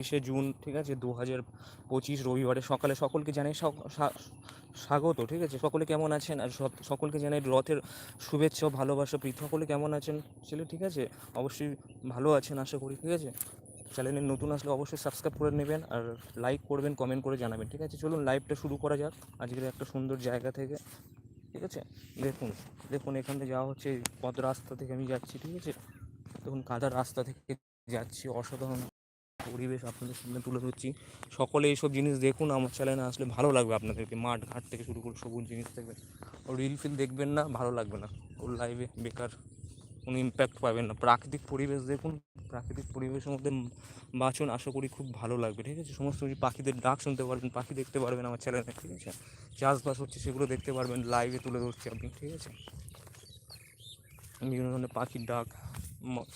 তেইশে জুন, ঠিক আছে? দু হাজার পঁচিশ রবিবারে সকালে সকলকে জানাই স্বাগত, ঠিক আছে? সকলে কেমন আছেন? আর সকলকে জানাই রথের শুভেচ্ছা ভালোবাসা। প্রীত সকলে কেমন আছেন ছেলে? ঠিক আছে? অবশ্যই ভালো আছেন, আশা করি, ঠিক আছে? চ্যানেলে নতুন আসলে অবশ্যই সাবস্ক্রাইব করে নেবেন আর লাইক করবেন, কমেন্ট করে জানাবেন, ঠিক আছে? চলুন লাইভটা শুরু করা যাক। আজকের একটা সুন্দর জায়গা থেকে, ঠিক আছে? দেখুন দেখুন, এখান থেকে যাওয়া হচ্ছে পথ রাস্তা থেকে আমি যাচ্ছি, ঠিক আছে? দেখুন কাদার রাস্তা থেকে যাচ্ছি, অসাধারণ পরিবেশ আপনাদের সামনে তুলে ধরছি। সকলে এইসব জিনিস দেখুন, আমার চ্যানেলে আসলে ভালো লাগবে আপনাদেরকে। মাঠ ঘাট থেকে শুরু করে সবুজ জিনিস দেখবেন। ও রিল ফিল দেখবেন না, ভালো লাগবে না। ওর লাইভে বেকার, কোনো ইম্প্যাক্ট পাবেন না। প্রাকৃতিক পরিবেশ দেখুন, প্রাকৃতিক পরিবেশের মধ্যে বাঁচুন, আশা করি খুব ভালো লাগবে, ঠিক আছে? সমস্ত কিছু পাখিদের ডাক শুনতে পারবেন, পাখি দেখতে পারবেন আমার চ্যানেলে ঠিক আছে? চাষবাস হচ্ছে সেগুলো দেখতে পারবেন লাইভে তুলে ধরছি আপনি ঠিক আছে? বিভিন্ন ধরনের পাখির ডাক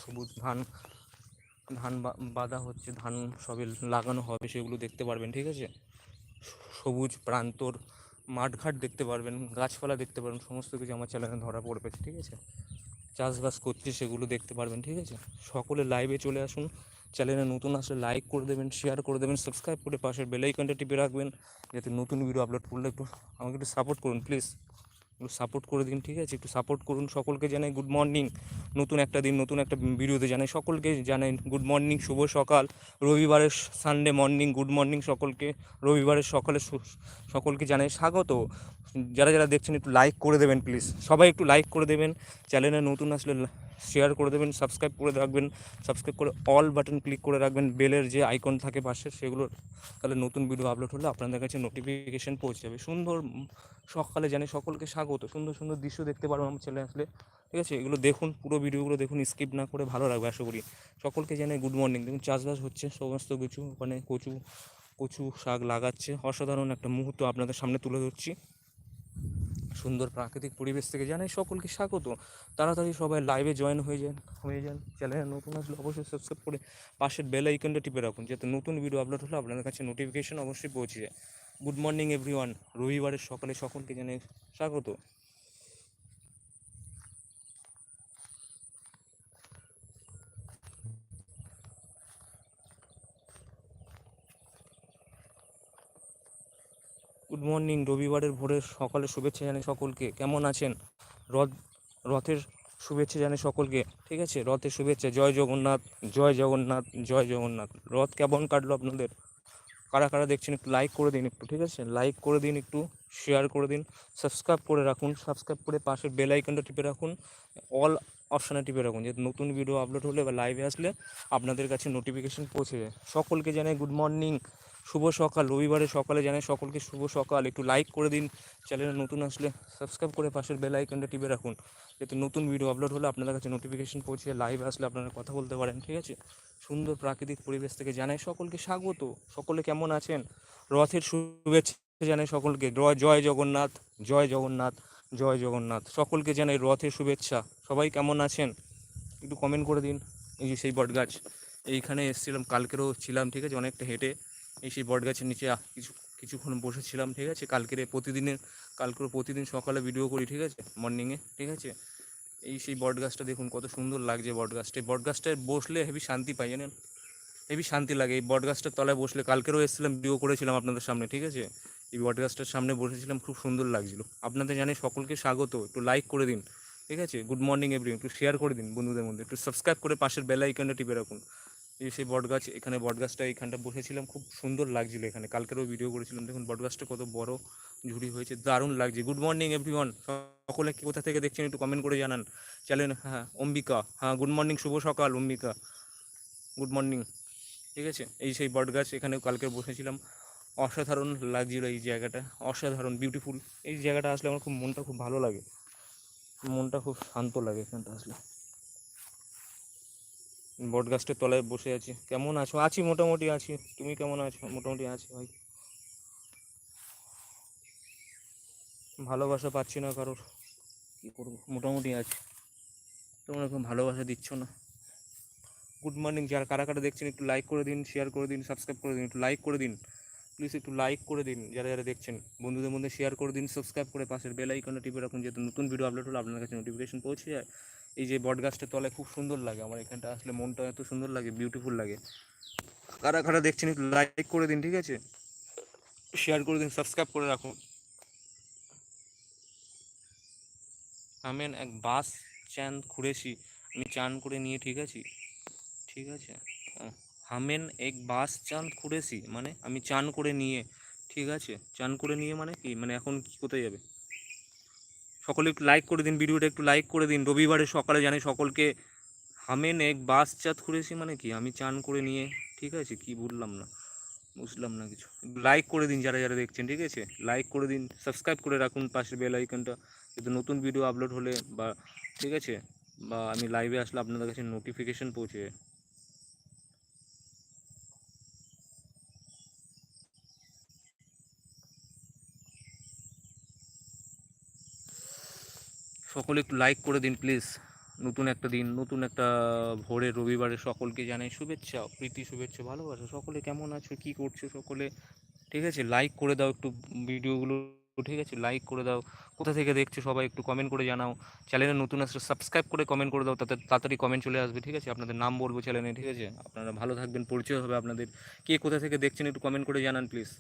সবুজ ধান ধান বাঁধা হচ্ছে, ধান সবে লাগানো হবে সেগুলো দেখতে পারবেন, ঠিক আছে? সবুজ প্রান্তর, মাঠঘাট দেখতে পারবেন, গাছপালা দেখতে পারবেন, সমস্ত কিছু আমার চ্যানেলে ধরা পড়বে, ঠিক আছে? চাষবাস করছে সেগুলো দেখতে পারবেন, ঠিক আছে? সকলে লাইভে চলে আসুন, চ্যানেলে নতুন আসলে লাইক করে দেবেন শেয়ার করে দেবেন সাবস্ক্রাইব করে পাশের বেল আইকনটা টিপে রাখবেন, যাতে নতুন ভিডিও আপলোড করলে একটু আমাকে একটু সাপোর্ট করুন প্লিজ একটু সাপোর্ট করে দিন, ঠিক আছে? একটু সাপোর্ট করুন সকলকে জানাই গুড মর্নিং নতুন একটা দিন, নতুন একটা ভিডিওতে জানাই সকলকে জানাই গুড মর্নিং শুভ সকাল। রবিবারের সানডে মর্নিং গুড মর্নিং সকলকে। রবিবারের সকালে সকলকে জানাই স্বাগত। যারা যারা দেখছেন একটু লাইক করে দেবেন প্লিজ সবাই একটু লাইক করে দেবেন। চ্যানেলে নতুন আসলে শেয়ার করে দেবেন সাবস্ক্রাইব করে রাখবেন সাবস্ক্রাইব করে অল বাটন ক্লিক করে রাখবেন, বেলের যে আইকন থাকে পাশে সেগুলো তাহলে নতুন ভিডিও আপলোড হলে আপনাদের কাছে নোটিফিকেশন পৌঁছে যাবে। সুন্দর সকালে জানি সকলকে স্বাগত, সুন্দর সুন্দর দৃশ্য দেখতে পারব আমার ছেলে আসলে, ঠিক আছে? এগুলো দেখুন, পুরো ভিডিওগুলো দেখুন স্কিপ না করে ভালো লাগবে আশা করি। সকলকে জানাই গুড মর্নিং দেখুন, চাষবাস হচ্ছে, সমস্ত কিছু, ওখানে কচু কচু শাক লাগাচ্ছে। অসাধারণ একটা মুহূর্ত আপনাদের সামনে তুলে ধরছি। সুন্দর প্রাকৃতিক পরিবেশ থেকে জানাই সকলকে স্বাগত। তাড়াতাড়ি সবাই লাইভে জয়েন হয়ে যান হয়ে যান। চ্যানেলে নতুন আসলে অবশ্যই সাবস্ক্রাইব করে পাশের বেল আইকনটা টিপে রাখুন, যাতে নতুন ভিডিও আপলোড হলে আপনাদের কাছে নোটিফিকেশন অবশ্যই পৌঁছে যায়। গুড মর্নিং এভরিওয়ান রবিবারের সকালে সকলকে জানাই স্বাগত। গুড মর্নিং, রবিবারের ভোরের সকালে শুভেচ্ছা জানাই সকলকে। কেমন আছেন? রথ, রথের শুভেচ্ছা জানাই সকলকে। ঠিক আছে? রথের শুভেচ্ছা। জয় জগন্নাথ জয় জগন্নাথ জয় জগন্নাথ। রথ কেমন কাটলো আপনাদের? কারা কারা দেখছেন একটু লাইক করে দিন একটু, ঠিক আছে? লাইক করে দিন একটু শেয়ার করে দিন সাবস্ক্রাইব করে রাখুন সাবস্ক্রাইব করে পাশের বেল আইকনটা টিপে রাখুন অল অপশানে টিপে রাখুন, যাতে নতুন ভিডিও আপলোড হলে বা লাইভে আসলে আপনাদের কাছে নোটিফিকেশন পৌঁছে যায়। সকলকে জানাই গুড মর্নিং শুভ সকাল। রবিবারে সকালে জানাই সকলকে শুভ সকাল। একটু লাইক করে দিন। চ্যানেলে নতুন আসলে সাবস্ক্রাইব করে পাশের বেল আইকনটা টিপে রাখুন। যাতে নতুন ভিডিও আপলোড হলে আপনাদের কাছে নোটিফিকেশন পৌঁছে লাইভ আসলে আপনারা কথা বলতে পারেন, ঠিক আছে? সুন্দর প্রাকৃতিক পরিবেশ থেকে জানাই সকলকে স্বাগত। সকলে কেমন আছেন? রথের শুভেচ্ছা জানাই সকলকে। জয় জগন্নাথ জয় জগন্নাথ জয় জগন্নাথ। সকলকে জানাই রথের শুভেচ্ছা। সবাই কেমন আছেন? একটু কমেন্ট করে দিন। এই যে সেই বটগাছ, এইখানে এসেছিলাম, কালকেরও ছিলাম, ঠিক আছে? অনেকটা হেঁটে। এই সেই বটগাছের নিচে কিছু, কিছুক্ষণ বসেছিলাম, ঠিক আছে? কালকের প্রতিদিনের, কালকের প্রতিদিন সকালে ভিডিও করি, ঠিক আছে? মর্নিংয়ে ঠিক আছে? এই সেই বটগাছটা দেখুন, কত সুন্দর লাগছে বটগাছটা এই বটগাছটায় বসলে হেভি শান্তি পাই, জানেন? হেভি শান্তি লাগে। এই বটগাছটার তলায় বসলে, কালকেরও এসেছিলাম ভিডিও করেছিলাম আপনাদের সামনে, ঠিক আছে? এই বটগাছটার সামনে বসেছিলাম, খুব সুন্দর লাগছিল। আপনাদের জানি সকলকে স্বাগত। একটু লাইক করে দিন, ঠিক আছে? গুড মর্নিং এভরি একটু শেয়ার করে দিন, বন্ধুদের মধ্যে। একটু সাবস্ক্রাইব করে পাশের বেল আইকনটা টিপে রাখুন। এই সেই বটগাছ, এখানে বটগাছটা, এখানটা বসেছিলাম, খুব সুন্দর লাগছিল এখানে। কালকেরও ভিডিও করেছিলাম, দেখুন বটগাছটা কত বড় ঝুড়ি হয়েছে, দারুণ লাগছে। গুড মর্নিং এভরিওয়ান সকলে কি কোথা থেকে দেখছেন একটু কমেন্ট করে জানান। চ্যানেল হ্যাঁ অম্বিকা। হ্যাঁ গুড মর্নিং শুভ সকাল, অম্বিকা। গুড মর্নিং ঠিক আছে? এই সেই বটগাছ এখানে কালকে বসেছিলাম। অসাধারণ লাগছিল এই জায়গাটা, অসাধারণ বিউটিফুল এই জায়গাটা আসলে আমার খুব মনটা খুব ভালো লাগে। মনটা খুব শান্ত লাগে এখানটা আসলে। বট গাছটার তলায় বসে আছি। কেমন আছো? আছি, মোটামুটি আছি। তুমি কেমন আছো? মোটামুটি আছি ভাই। ভালোবাসা পাচ্ছি না কারোর। কী করব? মোটামুটি আছি। তোমরা এখন ভালোবাসা দিচ্ছ না। গুড মর্নিং যারা কারা কারা দেখছেন, একটু লাইক করে দিন শেয়ার করে দিন সাবস্ক্রাইব করে দিন, একটু লাইক করে দিন। প্লিজ একটু লাইক করে দিন, যারা যারা দেখছেন। বন্ধুদের মধ্যে শেয়ার করে দিন সাবস্ক্রাইব করে পাশের বেল আইকনটা টিপে রাখুন, যাতে নতুন ভিডিও আপলোড হলে আপনার কাছে নোটিফিকেশন পৌঁছে যায়। এই যে বট গাছটার তলায় খুব সুন্দর লাগে, আমার এখানটা আসলে মনটা এত সুন্দর লাগে বিউটিফুল লাগে। কারা কারা দেখছেন একটু লাইক করে দিন, ঠিক আছে? শেয়ার করে দিন সাবস্ক্রাইব করে রাখুন। আমেন এক বাস চান খুঁড়েছি, আমি চান করে নিয়ে ঠিক আছি। ঠিক আছে? হামেন এক বাস চান খুঁড়েছি মানে আমি চান করে নিয়ে, ঠিক আছে? চান করে নিয়ে মানে কি? মানে এখন কি কোথায় যাবে? সকলে একটু লাইক করে দিন ভিডিওটা একটু লাইক করে দিন। রবিবারে সকালে জানি সকলকে হামেন এক বাস চাঁদ খুঁড়েছি মানে কি? আমি চান করে নিয়ে, ঠিক আছে? কি বললাম না? বুঝলাম না কিছু। লাইক করে দিন যারা যারা দেখছেন, ঠিক আছে? লাইক করে দিন সাবস্ক্রাইব করে রাখুন পাশের বেল আইকনটা যাতে নতুন ভিডিও আপলোড হলে বা, ঠিক আছে? বা আমি লাইভে আসলে আপনাদের কাছে নোটিফিকেশান পৌঁছে যায়। সকলে একটু লাইক করে দিন প্লিজ নতুন একটা দিন, নতুন একটা ভোরে, রবিবারে সকলকে জানাই শুভেচ্ছা, প্রীতি, শুভেচ্ছা, ভালোবাসা। সকলে কেমন আছো? কি করছ সকলে? ঠিক আছে লাইক করে দাও একটু ভিডিওগুলো। ঠিক আছে লাইক করে দাও। কোথা থেকে দেখছ সবাই একটু কমেন্ট করে জানাও। চ্যানেলে নতুন আসলে সাবস্ক্রাইব করে কমেন্ট করে দাও, তাতে তাড়াতাড়ি কমেন্ট চলে আসবে, ঠিক আছে? আপনাদের নাম বলব চ্যানেলে ঠিক আছে? আপনারা ভালো থাকবেন, পরিচয় হবে আপনাদের। কে কোথা থেকে দেখছেন একটু কমেন্ট করে জানান প্লিজ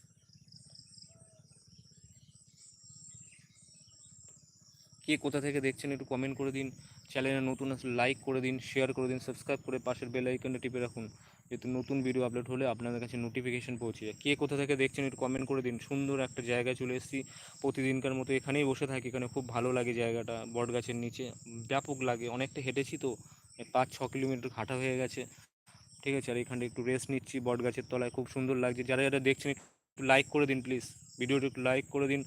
কে কোথা থেকে দেখছেন একটু কমেন্ট করে দিন। চ্যানেলে নতুন লাইক করে দিন শেয়ার করে দিন সাবস্ক্রাইব করে পাশের বেল আইকনটা টিপে রাখুন। যাতে নতুন ভিডিও আপলোড হলে আপনাদের কাছে নোটিফিকেশন পৌঁছে যায়। কে কোথা থেকে দেখছেন একটু কমেন্ট করে দিন। সুন্দর একটা জায়গায় চলে এসেছি। প্রতিদিনকার মতো এখানেই বসে থাকি এখানে খুব ভালো লাগে জায়গাটা। বট গাছের নিচে ব্যাপক লাগে। অনেকটা হেঁটেছি তো পাঁচ ছ কিলোমিটার হাঁটা হয়ে গেছে। ঠিক আছে, আর এখানে একটু রেস্ট নিচ্ছি। বট গাছের তলায় খুব সুন্দর লাগছে। যারা যারা দেখছেন, একটু লাইক করে দিন প্লিজ ভিডিওটা একটু লাইক করে দিন।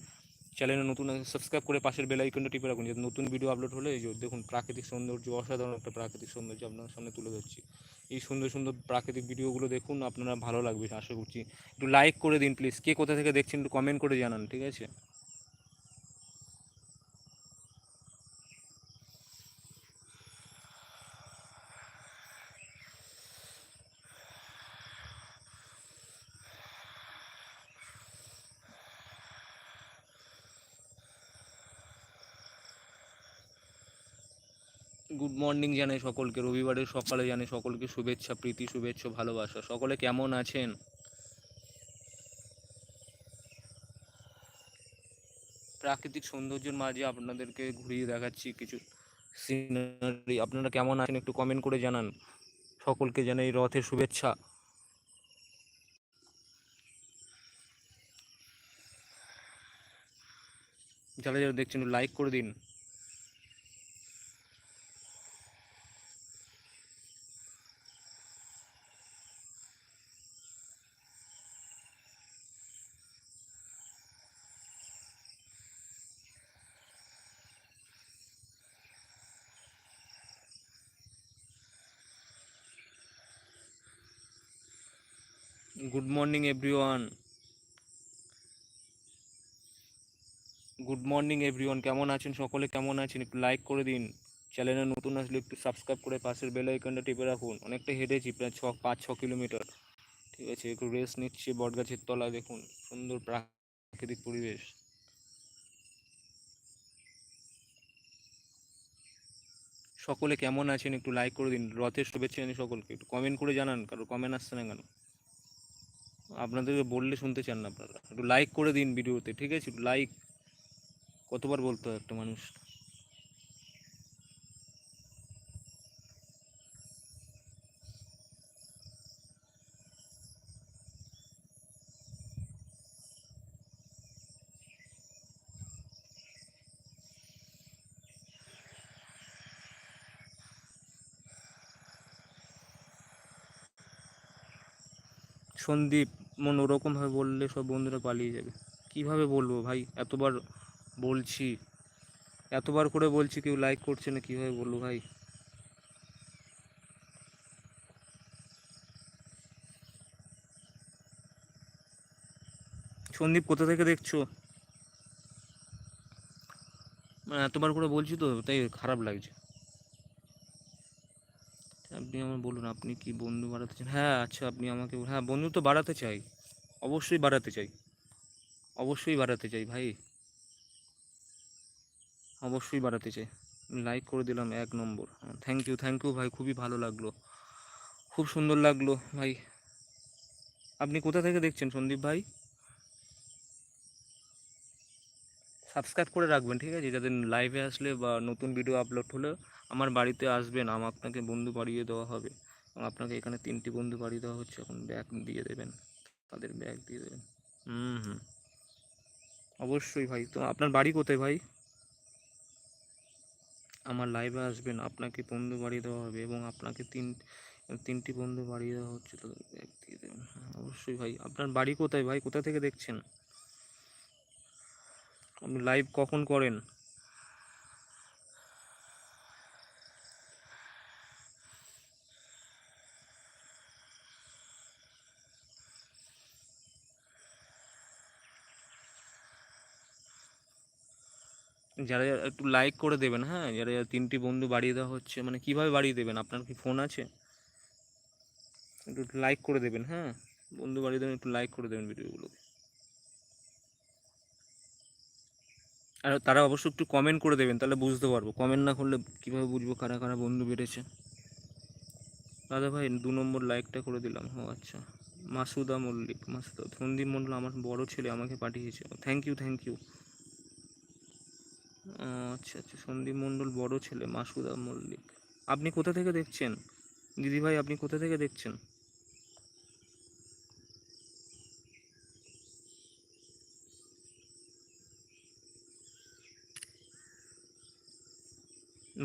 চ্যানেলে নতুন সাবস্ক্রাইব করে পাশের বেল আইকনটা টিপে রাখুন, যাতে নতুন ভিডিও আপলোড হলে এই দেখুন, প্রাকৃতিক সৌন্দর্য, অসাধারণ একটা প্রাকৃতিক সৌন্দর্য আপনার সামনে তুলে ধরছি। এই সুন্দর সুন্দর প্রাকৃতিক ভিডিওগুলো দেখুন, আপনারা ভালো লাগবে, আশা করছি। একটু লাইক করে দিন প্লিজ কে কোথা থেকে দেখছেন, একটু কমেন্ট করে জানান, ঠিক আছে গুড মর্নিং জানাই সকলকে, রবিবারের সকালে জানাই সকলকে শুভেচ্ছা, প্রীতি, শুভেচ্ছা, ভালোবাসা। সকলে কেমন আছেন? প্রাকৃতিক সৌন্দর্যের মাঝে আপনাদেরকে ঘুরিয়ে দেখাচ্ছি কিছু সিনারি আপনারা কেমন আছেন একটু কমেন্ট করে জানান। সকলকে জানাই রথের শুভেচ্ছা। যারা যারা দেখছেন লাইক করে দিন good morning everyone good morning everyone কেমন আছেন সকলে? কেমন আছেন? একটু লাইক করে দিন। চ্যানেলে নতুন আসলে একটু সাবস্ক্রাইব করে পাশের বেল আইকনটা টিপে রাখুন। অনেকটা হেঁটেছি, প্রায় ছ, পাঁচ, ছ কিলোমিটার ঠিক আছে, একটু রেস্ট নিচ্ছি বটগাছের তলায়, দেখুন। সুন্দর প্রাকৃতিক পরিবেশ। সকলে কেমন আছেন? একটু লাইক করে দিন। রথের শুভেচ্ছা জানি সকলকে। একটু কমেন্ট করে জানান, কারও কমেন্ট আসছে না কেন? আপনাদেরকে বললে শুনতে চান না আপনারা। একটু লাইক করে দিন ভিডিওতে ঠিক আছে? লাইক কতবার বলতে হয় একটা মানুষ? সন্দীপ মন ওরকমভাবে বললে সব বন্ধুরা পালিয়ে যাবে। কীভাবে বলব ভাই? এতবার বলছি। এতবার করে বলছি কেউ লাইক করছে না, কীভাবে বলব ভাই? সন্দীপ, কোথা থেকে দেখছ? মানে এতবার করে বলছি তো, তাই খারাপ লাগছে। আপনি আমার বলুন, আপনি কি বন্ধু বাড়াতে চান? হ্যাঁ আচ্ছা আপনি আমাকে হ্যাঁ বন্ধু তো বাড়াতে চাই। অবশ্যই বাড়াতে চাই। অবশ্যই বাড়াতে চাই, ভাই। অবশ্যই বাড়াতে চাই। লাইক করে দিলাম এক নম্বর। থ্যাংক ইউ থ্যাংক ইউ ভাই, খুবই ভালো লাগল। খুব সুন্দর লাগল, ভাই। আপনি কোথা থেকে দেখছেন, সন্দীপ ভাই? সাবস্ক্রাইব করে রাখবেন ঠিক আছে? যাদের লাইভে আসলে বা নতুন ভিডিও আপলোড হলে আমার বাড়িতে আসবেন আমার আপনাকে বন্ধু বাড়িয়ে দেওয়া হবে। এবং আপনাকে এখানে তিনটি বন্ধু বাড়িয়ে দেওয়া হচ্ছে এখন ব্যাগ দিয়ে দেবেন তাদের ব্যাগ দিয়ে দেবেন। হুম হুম। অবশ্যই ভাই তো আপনার বাড়ি কোথায় ভাই? আমার লাইভে আসবেন আপনাকে বন্ধু বাড়িয়ে দেওয়া হবে এবং আপনাকে তিন তিনটি বন্ধু বাড়িয়ে দেওয়া হচ্ছে তো ব্যাগ দিয়ে দেবেন। হ্যাঁ, অবশ্যই ভাই। আপনার বাড়ি কোথায় ভাই? কোথা থেকে দেখছেন? আপনি লাইভ কখন করেন? যারা যারা একটু লাইক করে দেবেন হ্যাঁ? যারা যারা তিনটি বন্ধু বাড়িয়ে দেওয়া হচ্ছে মানে কীভাবে বাড়িয়ে দেবেন? আপনার কি ফোন আছে? একটু লাইক করে দেবেন হ্যাঁ? বন্ধু বাড়িয়ে দেবেন, একটু লাইক করে দেবেন ভিডিওগুলোকে আর তারা অবশ্য একটু কমেন্ট করে দেবেন, তাহলে বুঝতে পারব। কমেন্ট না করলে কীভাবে বুঝব কারা কারা বন্ধু বেড়েছে? দাদা ভাই, দু নম্বর লাইকটা করে দিলাম। ও আচ্ছা। মাসুদা মল্লিক, মাসুদা, সন্দীপ মন্ডল আমার বড় ছেলে, আমাকে পাঠিয়েছে। থ্যাংক ইউ থ্যাংক ইউ আচ্ছা আচ্ছা সন্দীপ মণ্ডল বড় ছেলে, মাসুদা মল্লিক। আপনি কোথা থেকে দেখছেন? দিদি ভাই, আপনি কোথা থেকে দেখছেন?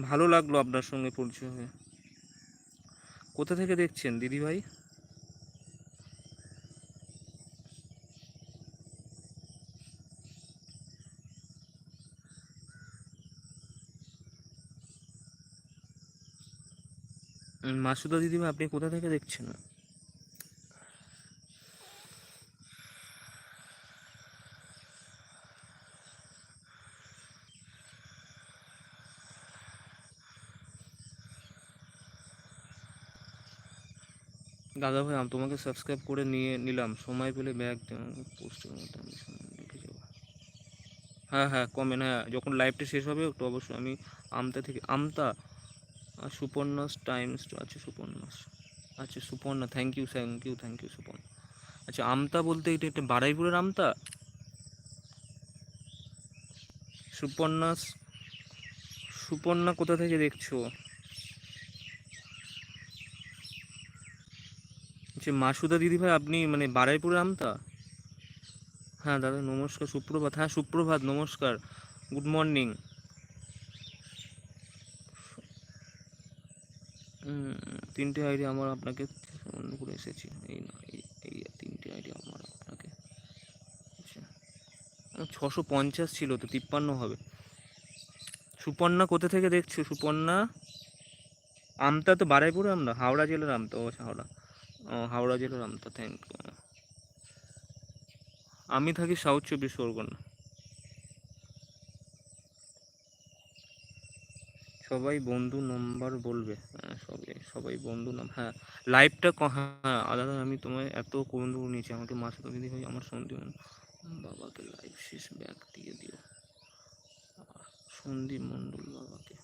ভালো লাগল আপনার সঙ্গে পরিচয় হয়ে। কোথা থেকে দেখছেন, দিদিভাই? মাসুদা দিদিভাই, আপনি কোথা থেকে দেখছেন? দাদা ভাই তোমাকে সাবস্ক্রাইব করে নিয়ে নিলাম। সময় পেলে ব্যাগ পোস্টের মধ্যে আমি যাব। হ্যাঁ হ্যাঁ কমেন্ট হ্যাঁ যখন লাইভটা শেষ হবে, তো অবশ্যই আমি আমতা থেকে, আমতা আর সুপর্ণাস টাইমস আছে সুপর্ণাস। আচ্ছা Suparna thank you thank you thank you Suparna. আচ্ছা আমতা বলতে এটা একটা বারাইপুরের আমতা? সুপর্ণাস, সুপর্ণা কোথা থেকে দেখছ? আচ্ছা মাসুদা দিদিভাই আপনি মানে বারাইপুরের আমতা? হ্যাঁ দাদা নমস্কার সুপ্রভাত। হ্যাঁ সুপ্রভাত নমস্কার। গুড মর্নিং তিনটে আইডি আমার আপনাকে অন্য করে এসেছি। এই না এই তিনটে আইডি আমার আপনাকে। আচ্ছা। ছশো পঞ্চাশ ছিল তো তিপ্পান্ন হবে। সুপর্ণা কোথা থেকে দেখছ? সুপর্ণা? আমতা তো বারাইপুরে আমরা হাওড়া জেলার আমতা। ও আচ্ছা, হাওড়া। হাওড়া জেলার আমতা থ্যাংক ইউ আমি থাকি সাউথ চব্বিশ পরগনা। সবাই বন্ধু নম্বর বলবে হ্যাঁ সবাই সবাই বন্ধু নাম হ্যাঁ লাইভটা হ্যাঁ আলাদা আমি তোমায় এত বন্ধু নিয়েছি, আমাকে মাসে তো দিদি ভাই আমার সন্দীপ বাবাকে লাইভ শেষ ব্যাগ দিয়ে দিও। সন্দীপ মণ্ডল বাবাকে।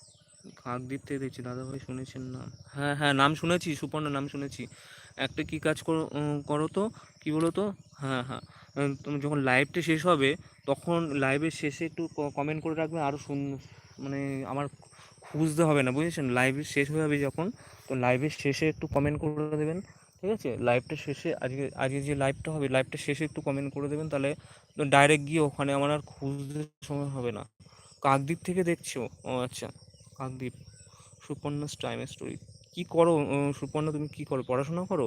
কাক দিতে দেখছি দাদা ভাই শুনেছেন নাম? হ্যাঁ হ্যাঁ নাম শুনেছি, সুপর্ণা নাম শুনেছি। একটা কি কাজ করো তো? কি বলো তো? হ্যাঁ হ্যাঁ। তুমি যখন লাইভটা শেষ হবে, তখন লাইভের শেষে একটু কমেন্ট করে রাখবে আরও শুন মানে আমার খুঁজতে হবে না, বুঝেছেন? লাইভ শেষ হয়ে যাবে যখন, তো লাইভের শেষে একটু কমেন্ট করে দেবেন, ঠিক আছে? লাইভটা শেষে, আজকে আজকে যে লাইভটা হবে লাইভটা শেষে একটু কমেন্ট করে দেবেন, তাহলে ডাইরেক্ট গিয়ে ওখানে আমার আর খুঁজতে সময় হবে না। কাকদ্বীপ থেকে দেখছ? ও আচ্ছা। কাকদ্বীপ। সুপর্ণাস টাইম স্টোরি কী করো সুপর্ণা তুমি কী করো, পড়াশোনা করো?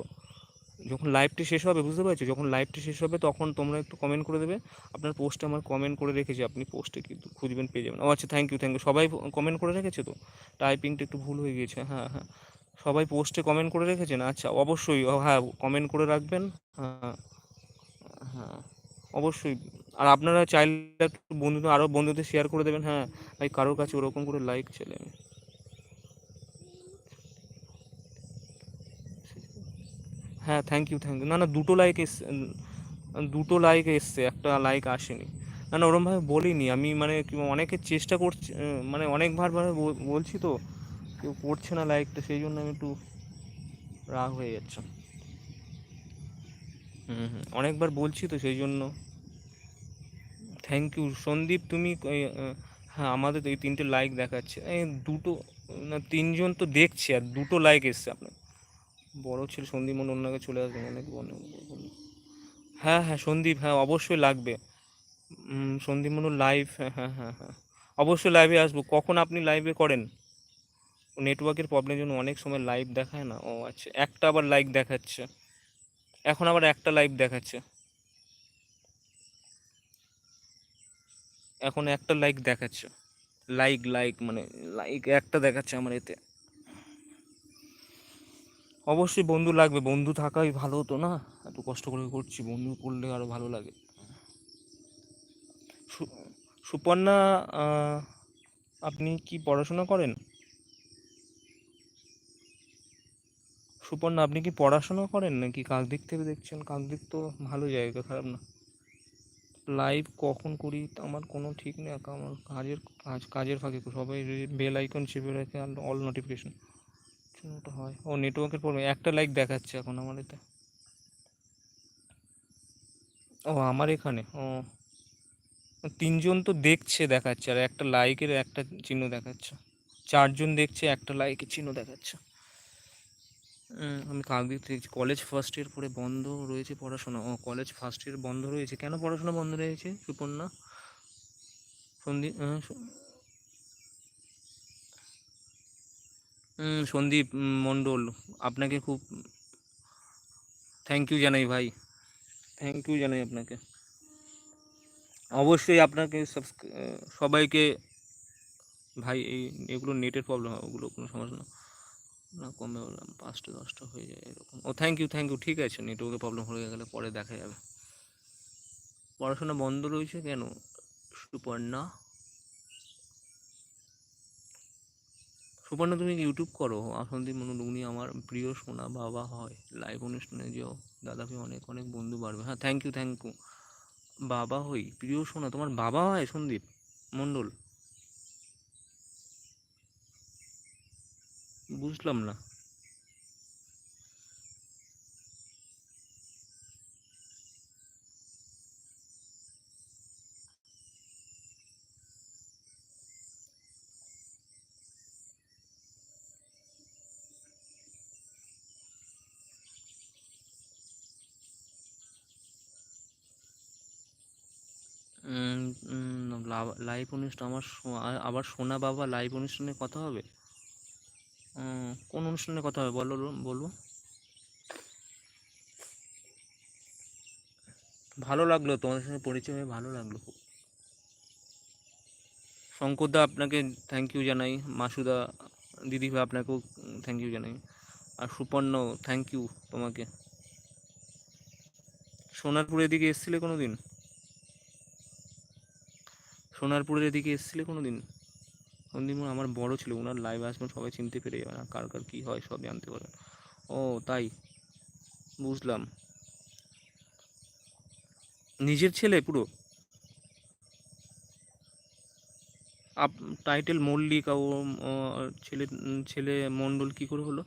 যখন লাইভটি শেষ হবে, বুঝতে পারছ? যখন লাইভটি শেষ হবে, তখন তোমরা একটু কমেন্ট করে দেবে। আপনার পোস্টে আমার কমেন্ট করে রেখেছি, আপনি পোস্টে কিন্তু খুঁজবেন, পেয়ে যাবেন। ও আচ্ছা থ্যাংক ইউ থ্যাংক ইউ সবাই কমেন্ট করে রেখেছে তো? টাইপিংটা একটু ভুল হয়ে গিয়েছে হ্যাঁ হ্যাঁ। সবাই পোস্টে কমেন্ট করে রেখেছেন আচ্ছা অবশ্যই হ্যাঁ কমেন্ট করে রাখবেন হ্যাঁ হ্যাঁ অবশ্যই। আর আপনারা চাইলে একটু বন্ধুদের আরও বন্ধুদের শেয়ার করে দেবেন হ্যাঁ। ভাই, কারোর কাছে ওরকম করে লাইক চলে হ্যাঁ থ্যাংক ইউ থ্যাংক ইউ না না, দুটো লাইক এসছে দুটো লাইক এসছে, একটা লাইক আসেনি। না না, ওরমভাবে বলিনি। আমি মানে অনেকে চেষ্টা করছি মানে অনেকবার ভাবে বলছি তো, কেউ করছে না লাইকটা সেই জন্য আমি একটু রাগ হয়ে যাচ্ছে। হুম হুম, অনেকবার বলছি তো, সেই জন্য। থ্যাংক ইউ সন্দীপ, তুমি হ্যাঁ আমাদের তো এই তিনটে লাইক দেখাচ্ছে। এই দুটো, না, তিনজন তো দেখছে, আর দুটো লাইক এসছে আপনার। বড় ছেলে সন্দীপ মনে অন্য চলে আসবে অনেক মনে হ্যাঁ হ্যাঁ সন্দীপ হ্যাঁ অবশ্যই লাগবে। সন্দীপ মনু লাইভ হ্যাঁ হ্যাঁ হ্যাঁ হ্যাঁ অবশ্যই লাইভে আসব। কখন আপনি লাইভে করেন? নেটওয়ার্কের প্রবলেমের জন্য অনেক সময় লাইভ দেখায় না। ও আচ্ছা একটা আবার লাইক দেখাচ্ছে। এখন আবার একটা লাইভ দেখাচ্ছে। এখন একটা লাইক দেখাচ্ছে। লাইক লাইক মানে লাইক একটা দেখাচ্ছে আমার এতে। অবশ্যই বন্ধু লাগবে, বন্ধু থাকাই ভালো হতো না? এত কষ্ট করে করছি, বন্ধু করলে আরও ভালো লাগে। সুপর্ণা আপনি কি পড়াশোনা করেন? সুপর্ণা, আপনি কি পড়াশোনা করেন নাকি কাকদিক থেকে দেখছেন? কাকদিক তো ভালো জায়গা, খারাপ না। লাইভ কখন করি আমার কোনো ঠিক নেই আমার কাজের, কাজ, কাজের ফাঁকে সবাই বেল আইকন চেপে রাখে আর অল নোটিফিকেশন ওটা হয়। ও নেটওয়ার্কের প্রবলেম একটা লাইক দেখাচ্ছে এখন আমার এতে। ও, আমার এখানে? ও। তিনজন তো দেখছে দেখাচ্ছে, আর একটা লাইকের একটা চিহ্ন দেখাচ্ছে। চারজন দেখছে, একটা লাইকের চিহ্ন দেখাচ্ছে। আমি কাকদ্বীপ থেকে কলেজ ফার্স্ট ইয়ার পরে বন্ধ রয়েছে পড়াশোনা। ও কলেজ ফার্স্ট ইয়ার বন্ধ রয়েছে। কেন পড়াশোনা বন্ধ রয়েছে? সুপর্ণা? সন্দীপ সন্দীপ মণ্ডল, আপনাকে খুব থ্যাংক ইউ জানাই ভাই। থ্যাংক ইউ জানাই আপনাকে। অবশ্যই আপনাকে সবাইকে ভাই, এই এগুলো নেটের প্রবলেম হয় ওগুলো কোনো সমস্যা না। না, কমে পাঁচটা, দশটা হয়ে যায় এরকম। ও থ্যাংক ইউ থ্যাংক ইউ ঠিক আছে নেটওয়ার্কের প্রবলেম হয়ে গেলে পরে দেখা যাবে। পড়াশোনা বন্ধ রয়েছে কেন? সুপর্ণা সুপর্ণা, তুমি ইউটিউব করো? আসন্তি মনে তুমি আমার প্রিয় সোনা বাবা হয়। লাইভ অনুষ্ঠানে যেও। দাদাকে অনেক অনেক বন্ধু বাড়বে। হ্যাঁ থ্যাংক ইউ থ্যাংক ইউ বাবা হই, প্রিয় সোনা, তোমার বাবা হয় সন্দীপ মণ্ডল? বুঝলাম না। লাইভ অনুষ্ঠান, আমার আবার সোনা বাবা লাইভ অনুষ্ঠানে কথা হবে? কোন অনুষ্ঠানে কথা হবে? বলো বলব। ভালো লাগল, তোমাদের সঙ্গে পরিচয় হয়ে ভালো লাগল। খুব শঙ্করদা আপনাকে থ্যাংক ইউ জানাই, মাসুদা দিদি ভাই আপনাকেও থ্যাংক ইউ জানাই, আর সুপর্ণ থ্যাংক ইউ তোমাকে। সোনারপুরের দিকে এসেছিলে কোনো দিন সোনারপুরের এদিকে এসেছিলে কোনো দিন সন্দীপন আমার বড় ছিল, ওনার লাইভ আসবেন, সবাই চিনতে পেরে যাবেন আর কার কার কী হয় সব জানতে পারবেন ও, তাই? বুঝলাম। নিজের ছেলে পুরো? আপ টাইটেল মল্লিক ছেলে ছেলে মণ্ডল কি করে হলো?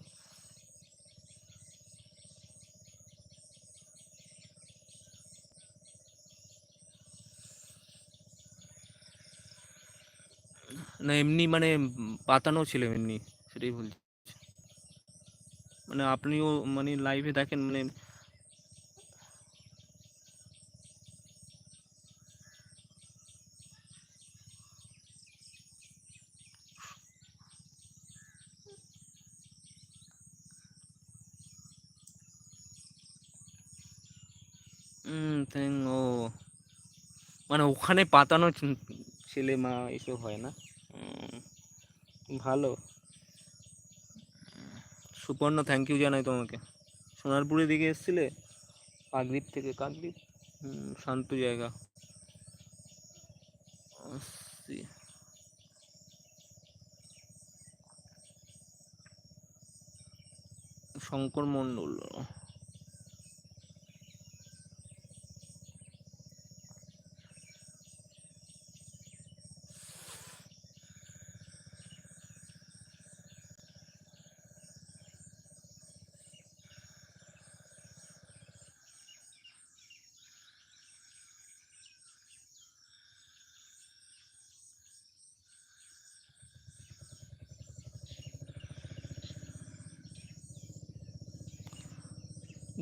না, এমনি মানে পাতানো ছিল এমনি, সেটাই বলছি। মানে আপনিও মানে লাইভে দেখেন মানে ও। মানে ওখানে পাতানো ছেলে, মা, এসব হয় না? ভালো। সুপর্ণ থ্যাংক ইউ জানাই তোমাকে। সোনারপুরের দিকে এসেছিলে? কাকদ্বীপ থেকে, কাকদ্বীপ? শান্ত জায়গা। শঙ্কর মণ্ডল।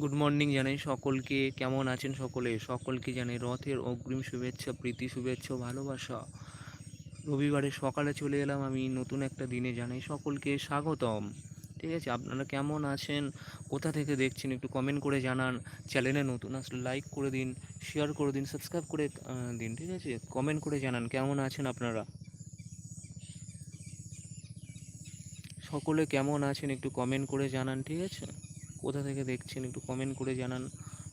গুড মর্নিং জানাই সকলকে। কেমন আছেন সকলে? সকলকে জানাই রথের অগ্রিম শুভেচ্ছা, প্রীতি শুভেচ্ছা ভালোবাসা। রবিবারে সকালে চলে এলাম আমি নতুন একটা দিনে জানাই সকলকে স্বাগতম। ঠিক আছে, আপনারা কেমন আছেন? কোথা থেকে দেখছেন একটু কমেন্ট করে জানান। চ্যানেলে নতুন আসলে লাইক করে দিন শেয়ার করে দিন সাবস্ক্রাইব করে দিন, ঠিক আছে? কমেন্ট করে জানান কেমন আছেন আপনারা? সকলে কেমন আছেন একটু কমেন্ট করে জানান, ঠিক আছে? কোথা থেকে দেখছেন একটু কমেন্ট করে জানান,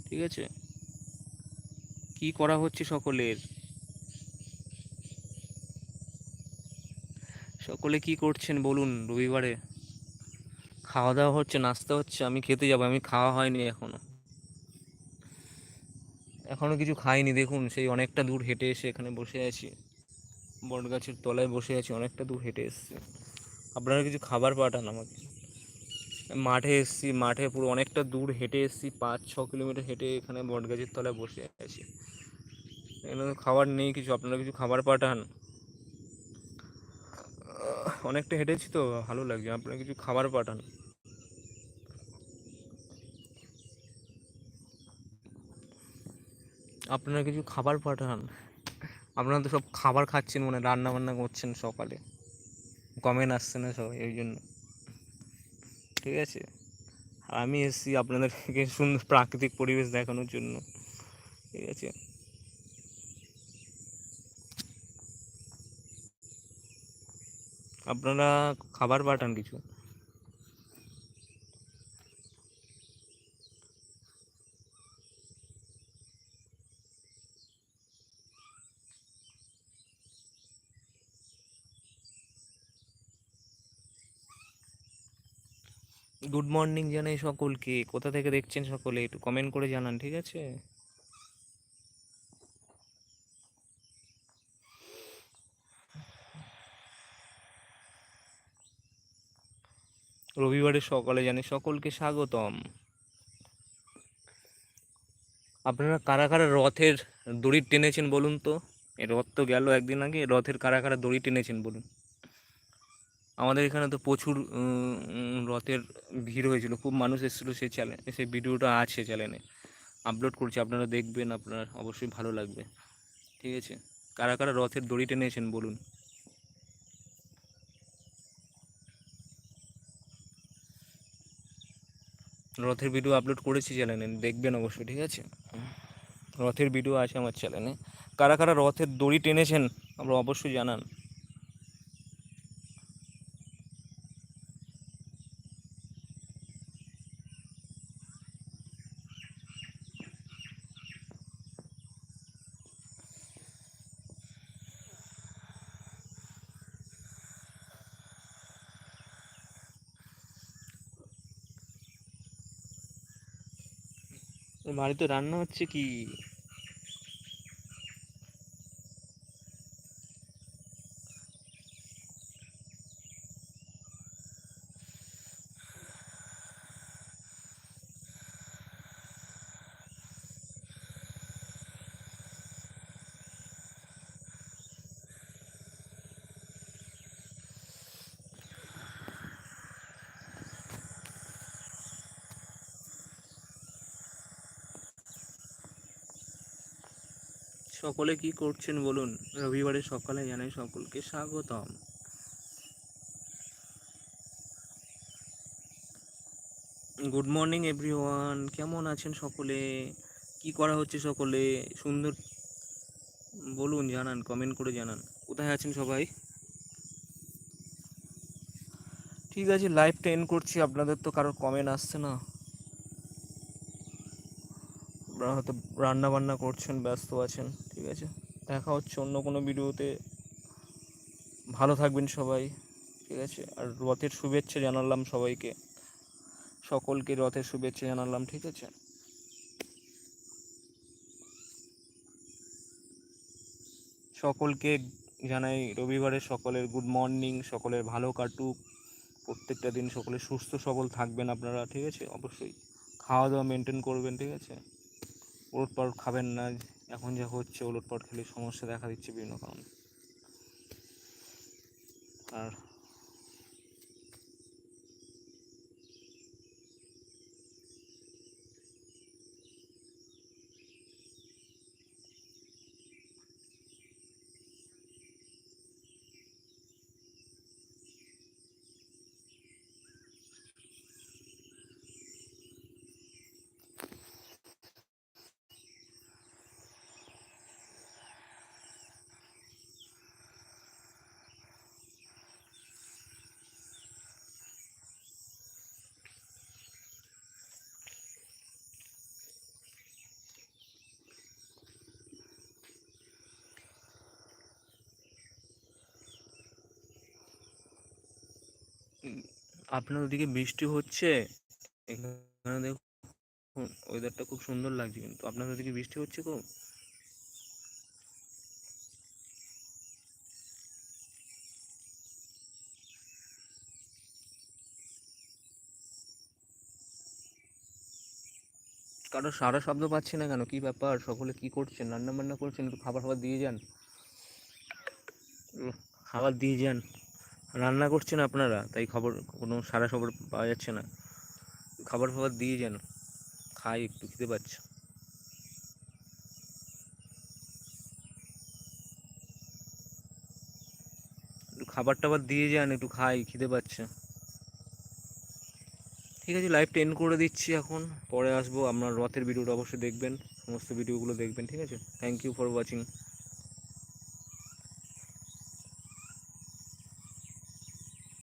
ঠিক আছে? কি করা হচ্ছে সকলের? সকলে কি করছেন বলুন রবিবারে? খাওয়া দাওয়া হচ্ছে, নাস্তা হচ্ছে, আমি খেতে যাব, আমি খাওয়া হয়নি এখনও। এখনও কিছু খাইনি, দেখুন, সেই অনেকটা দূর হেঁটে এসে এখানে বসে আছি। বট গাছের তলায় বসে আছি, অনেকটা দূর হেঁটে এসেছি। আপনারা কিছু খাবার পাঠান আমাকে। মাঠে এসেছি, মাঠে পুরো অনেকটা দূর হেঁটে এসেছি পাঁচ ছ কিলোমিটার হেঁটে এখানে বট গাছের তলায় বসে আছি। এখানে তো খাবার নেই কিছু, আপনারা কিছু খাবার পাঠান। অনেকটা হেঁটেছি তো, ভালো লাগছে, আপনারা কিছু খাবার পাঠান। আপনারা কিছু খাবার পাঠান। আপনারা তো সব খাবার খাচ্ছেন মানে রান্না বান্না করছেন সকালে। কমেন্ট আসছে না সবাই, এই জন্য। ঠিক আছে? আর আমি এসেছি আপনাদেরকে সুন্দর প্রাকৃতিক পরিবেশ দেখানোর জন্য। ঠিক আছে? আপনারা খাবার পাঠান কিছু গুড মর্নিং জানাই সকলকে। কোথা থেকে দেখছেন সকলে একটু কমেন্ট করে জানান, ঠিক আছে? রবিবারের সকালে জানি সকলকে স্বাগতম। আপনারা কারা কারা রথের দড়ি টেনেছেন বলুন তো? রথ তো গেল একদিন আগে, রথের কারা কারা দড়ি টেনেছেন বলুন। আমাদের এখানে তো প্রচুর রথের ভিড় হয়েছিল। খুব মানুষ এসেছিল সেই চ্যানেল সেই ভিডিওটা আছে চ্যানেলে আপলোড করছি, আপনারা দেখবেন, আপনার অবশ্যই ভালো লাগবে। ঠিক আছে? কারা কারা রথের দড়ি টেনেছেন, বলুন। রথের ভিডিও আপলোড করেছি চ্যানেলে দেখবেন অবশ্যই, ঠিক আছে? রথের ভিডিও আছে আমার চ্যানেলে কারা কারা রথের দড়ি টেনেছেন আমরা অবশ্যই জানান। বাড়িতে রান্না হচ্ছে কি? সকলে কি করছেন বলুন? রবিবারের সকালে জানাই সকলকে স্বাগতম। গুড মর্নিং এভরিওয়ান, কেমন আছেন সকলে? কি করা হচ্ছে সকলে? সুন্দর বলুন, জানান কমেন্ট করে জানান। কোথায় আছেন সবাই? ঠিক আছে লাইভটা এন্ড করছি, আপনাদের তো কারোর কমেন্ট আসছে না। আপনারা হয়তো রান্না বান্না করছেন, ব্যস্ত আছেন। ঠিক আছে? দেখা হচ্ছে অন্য কোনো ভিডিওতে। ভালো থাকবেন সবাই, ঠিক আছে? আর রথের শুভেচ্ছা জানালাম সবাইকে। সকলকে রথের শুভেচ্ছা জানালাম, ঠিক আছে? সকলকে জানাই রবিবারে সকলের গুড মর্নিং সকলের ভালো কাটুক। প্রত্যেকটা দিন সকলে সুস্থ, সবল থাকবেন আপনারা, ঠিক আছে? অবশ্যই। খাওয়া দাওয়া মেনটেন করবেন, ঠিক আছে? ওলট পালট খাবেন না। এখন যা হচ্ছে ওলটপাট খেলে সমস্যা দেখা দিচ্ছে বিভিন্ন কারণে। আপনার ওদিকে বৃষ্টি হচ্ছে, এখানে দেখুন ওয়েদারটা খুব সুন্দর লাগছে কিন্তু আপনার ওদিকে বৃষ্টি হচ্ছে খুব? কারও সারা শব্দ পাচ্ছি না কেন? কি ব্যাপার? সকলে কি করছেন? রান্না বান্না করছেন? একটু খাবার খাবার দিয়ে যান? খাবার দিয়ে যান। রান্না করছেন আপনারা? তাই খবর, কোনো সারা খবর পাওয়া যাচ্ছে না। খাবার ফাবার দিয়ে যান। খাই, একটু খেতে পাচ্ছে। একটু খাবার টাবার দিয়ে যান, একটু খাই খিদে পাচ্ছে। ঠিক আছে লাইভটা এন্ড করে দিচ্ছি এখন। পরে আসব। আপনার রথের ভিডিওটা অবশ্যই দেখবেন। সমস্ত ভিডিওগুলো দেখবেন, ঠিক আছে? Thank you for watching